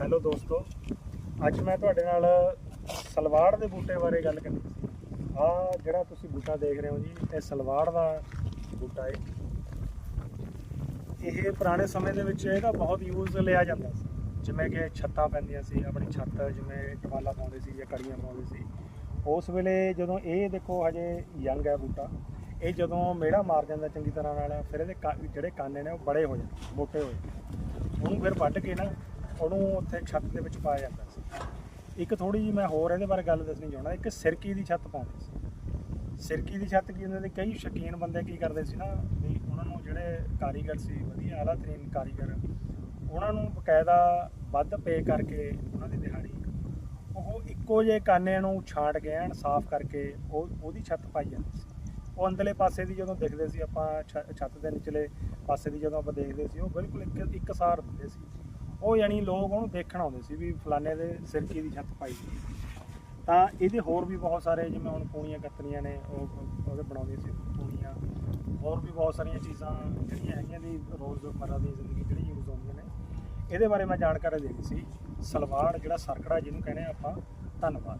Hello ਦੋਸਤੋ, ਅੱਜ ਮੈਂ ਤੁਹਾਡੇ ਨਾਲ ਸਲਵਾੜ ਦੇ ਬੂਟੇ ਬਾਰੇ ਗੱਲ ਕਰਨੀ ਸੀ। ਆ ਜਿਹੜਾ ਤੁਸੀਂ ਬੂਟਾ ਦੇਖ ਰਹੇ ਹੋ ਜੀ, ਇਹ ਸਲਵਾੜ ਦਾ ਬੂਟਾ ਹੈ ਇਹ ਪੁਰਾਣੇ ਸਮੇਂ ਦੇ ਵਿੱਚ ਇਹਦਾ ਬਹੁਤ ਯੂਜ਼ ਲਿਆ ਜਾਂਦਾ ਸੀ। ਜਿਵੇਂ ਕਿ ਛੱਤਾਂ ਪੈਂਦੀਆਂ ਸੀ, ਆਪਣੀ ਛੱਤ ਜਿਵੇਂ ਟਵਾਲਾ ਪਾਉਂਦੇ ਸੀ ਜਾਂ ਕੜੀਆਂ ਪਾਉਂਦੇ ਸੀ। ਉਸ ਵੇਲੇ ਜਦੋਂ ਇਹ ਦੇਖੋ ਹਜੇ ਯੰਗ ਹੈ ਬੂਟਾ, ਇਹ ਜਦੋਂ ਮੇੜਾ ਮਾਰ ਜਾਂਦਾ ਚੰਗੀ ਤਰ੍ਹਾਂ ਨਾਲ, ਫਿਰ ਇਹਦੇ ਕਾ- ਜਿਹੜੇ ਕਾਨੇ ਨੇ ਉਹ ਬੜੇ ਹੋ ਜਾਂਦੇ, ਮੋਟੇ ਹੋ ਜਾਂਦੇ। ਉਹਨੂੰ ਫਿਰ ਵੱਢ ਕੇ ਨਾ ਉਹਨੂੰ ਉੱਥੇ ਛੱਤ ਦੇ ਵਿੱਚ ਪਾਇਆ ਜਾਂਦਾ ਸੀ। ਇੱਕ ਥੋੜੀ ਜਿਹੀ ਮੈਂ ਹੋਰ ਇਹਦੇ ਬਾਰੇ ਗੱਲ ਦੱਸਣੀ ਚਾਹੁੰਦਾ। ਇੱਕ ਸਿਰਕੀ ਦੀ ਛੱਤ ਪਾਉਂਦੇ ਸੀ। ਸਿਰਕੀ ਦੀ ਛੱਤ ਕੀ ਉਹਨਾਂ ਸੀ? ਕਈ ਸ਼ਕੀਨ ਬੰਦੇ ਕੀ ਕਰਦੇ ਸੀ ਨਾ, ਵੀ ਉਹਨਾਂ ਨੂੰ ਜਿਹੜੇ ਕਾਰੀਗਰ ਸੀ, ਵਧੀਆ ਆਲਾ ਤਰੀਨ ਕਾਰੀਗਰ, ਉਹਨਾਂ ਨੂੰ ਬਕਾਇਦਾ ਵੱਧ ਪੇ ਕਰਕੇ ਉਹਨਾਂ ਦੀ ਦਿਹਾੜੀ, ਉਹ ਇੱਕੋ ਜਿਹੇ ਕਾਨੇ ਨੂੰ ਛਾਂਟ ਕੇ ਐਨ ਸਾਫ਼ ਕਰਕੇ ਉਹ, ਉਹਦੀ ਛੱਤ ਪਾਈ ਜਾਂਦੀ ਸੀ। ਉਹ ਅੰਦਰਲੇ ਪਾਸੇ ਦੀ ਜਦੋਂ ਦੇਖਦੇ ਸੀ ਆਪਾਂ ਛ- ਛੱਤ ਦੇ ਨਿਚਲੇ ਪਾਸੇ ਦੀ ਜਦੋਂ ਆਪਾਂ ਦੇਖਦੇ ਸੀ, ਉਹ ਬਿਲਕੁਲ ਇੱਕ ਇੱਕ ਸਾਰ ਹੁੰਦੇ ਸੀ। ਉਹ ਯਾਨੀ ਲੋਕ ਉਹਨੂੰ ਦੇਖਣ ਆਉਂਦੇ ਸੀ ਵੀ ਫਲਾਣੇ ਦੇ ਸਿਰਕੀ ਦੀ ਛੱਤ ਪਾਈ ਤਾਂ ਇਹਦੇ ਹੋਰ ਵੀ ਬਹੁਤ ਸਾਰੇ ਜਿਵੇਂ ਹੁਣ ਪੂਣੀਆਂ ਕਤਰੀਆਂ ਨੇ, ਉਹ ਉਹਦੇ ਬਣਾਉਂਦੇ ਸੀ ਪੂਣੀਆਂ। ਹੋਰ ਵੀ ਬਹੁਤ ਸਾਰੀਆਂ ਚੀਜ਼ਾਂ ਜਿਹੜੀਆਂ ਹੈਗੀਆਂ ਦੀ ਰੋਜ਼ਮਰਰਾ ਦੀ ਜ਼ਿੰਦਗੀ ਜਿਹੜੀ ਯੂਜ਼ ਹੁੰਦੀਆਂ ਨੇ। ਇਹਦੇ ਬਾਰੇ ਮੈਂ ਜਾਣਕਾਰੀ ਦੇਣੀ ਸੀ। ਸਲਵਾੜ ਜਿਹੜਾ ਸਰਕੜਾ ਜਿਹਨੂੰ ਕਹਿੰਦੇ ਆਪਾਂ, ਧੰਨਵਾਦ।